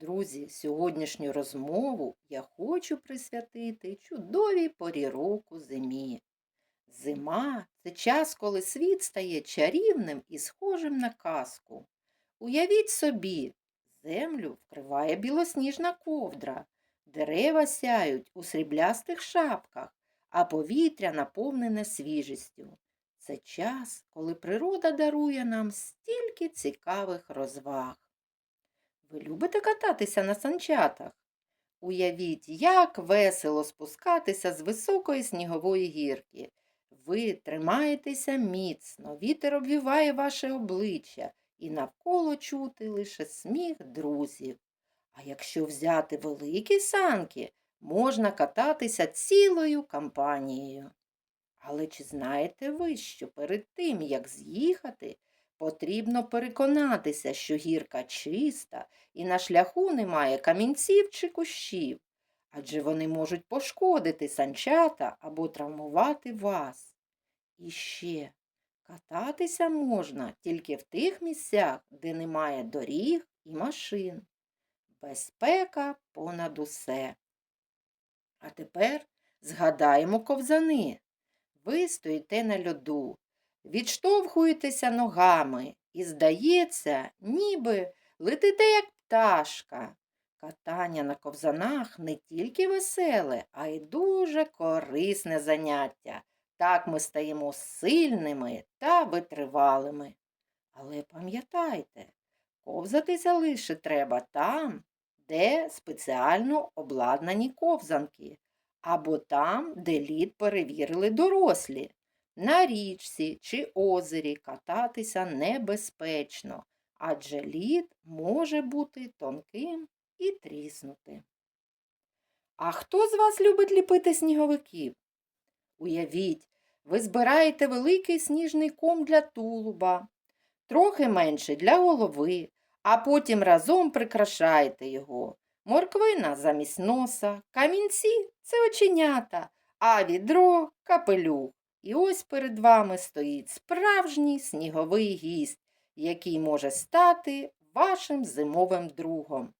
Друзі, сьогоднішню розмову я хочу присвятити чудовій порі року зимі. Зима це час, коли світ стає чарівним і схожим на казку. Уявіть собі, землю вкриває білосніжна ковдра, дерева сяють у сріблястих шапках, а повітря наповнене свіжістю. Це час, коли природа дарує нам стільки цікавих розваг. Ви любите кататися на санчатах? Уявіть, як весело спускатися з високої снігової гірки. Ви тримаєтеся міцно, вітер обвіває ваше обличчя, і навколо чути лише сміх друзів. А якщо взяти великі санки, можна кататися цілою компанією. Але чи знаєте ви, що перед тим, як з'їхати, потрібно переконатися, що гірка чиста і на шляху немає камінців чи кущів, адже вони можуть пошкодити санчата або травмувати вас. І ще кататися можна тільки в тих місцях, де немає доріг і машин. Безпека понад усе. А тепер згадаємо ковзани. Ви стоїте на льоду, відштовхуєтеся ногами і, здається, ніби летите як пташка. Катання на ковзанах не тільки веселе, а й дуже корисне заняття. Так ми стаємо сильними та витривалими. Але пам'ятайте, ковзатися лише треба там, де спеціально обладнані ковзанки, або там, де лід перевірили дорослі. На річці чи озері кататися небезпечно, адже лід може бути тонким і тріснути. А хто з вас любить ліпити сніговиків? Уявіть, ви збираєте великий сніжний ком для тулуба, трохи менше для голови, а потім разом прикрашаєте його. Морквина замість носа, камінці це оченята, а відро капелюх. І ось перед вами стоїть справжній сніговий гість, який може стати вашим зимовим другом.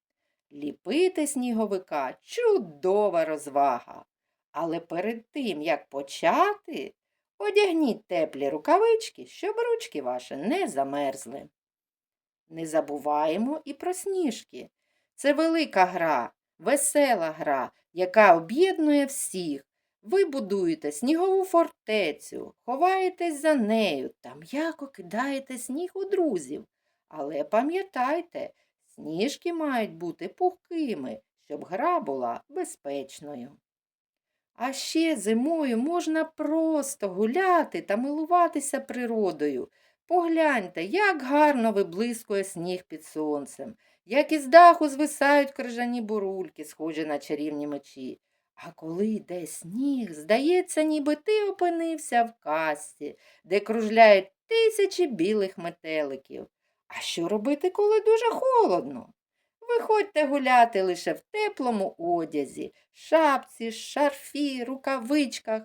Ліпити сніговика чудова розвага. Але перед тим, як почати, одягніть теплі рукавички, щоб ручки ваші не замерзли. Не забуваємо і про сніжки. Це велика гра, весела гра, яка об'єднує всіх. Ви будуєте снігову фортецю, ховаєтесь за нею та м'яко кидаєте сніг у друзів. Але пам'ятайте, сніжки мають бути пухкими, щоб гра була безпечною. А ще зимою можна просто гуляти та милуватися природою. Погляньте, як гарно виблискує сніг під сонцем, як із даху звисають крижані бурульки, схожі на чарівні мечі. А коли йде сніг, здається, ніби ти опинився в касті, де кружляють тисячі білих метеликів. А що робити, коли дуже холодно? Виходьте гуляти лише в теплому одязі, шапці, шарфі, рукавичках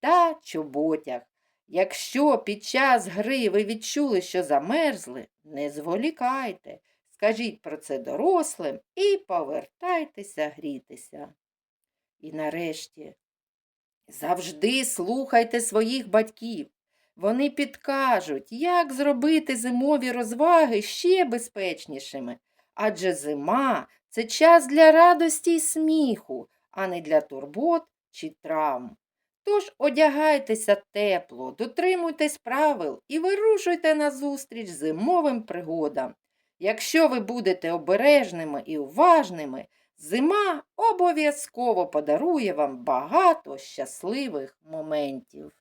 та чоботях. Якщо під час гри ви відчули, що замерзли, не зволікайте, скажіть про це дорослим і повертайтеся грітися. І нарешті завжди слухайте своїх батьків. Вони підкажуть, як зробити зимові розваги ще безпечнішими. Адже зима це час для радості й сміху, а не для турбот чи травм. Тож одягайтеся тепло, дотримуйтесь правил і вирушуйте назустріч зимовим пригодам. Якщо ви будете обережними і уважними, зима обов'язково подарує вам багато щасливих моментів.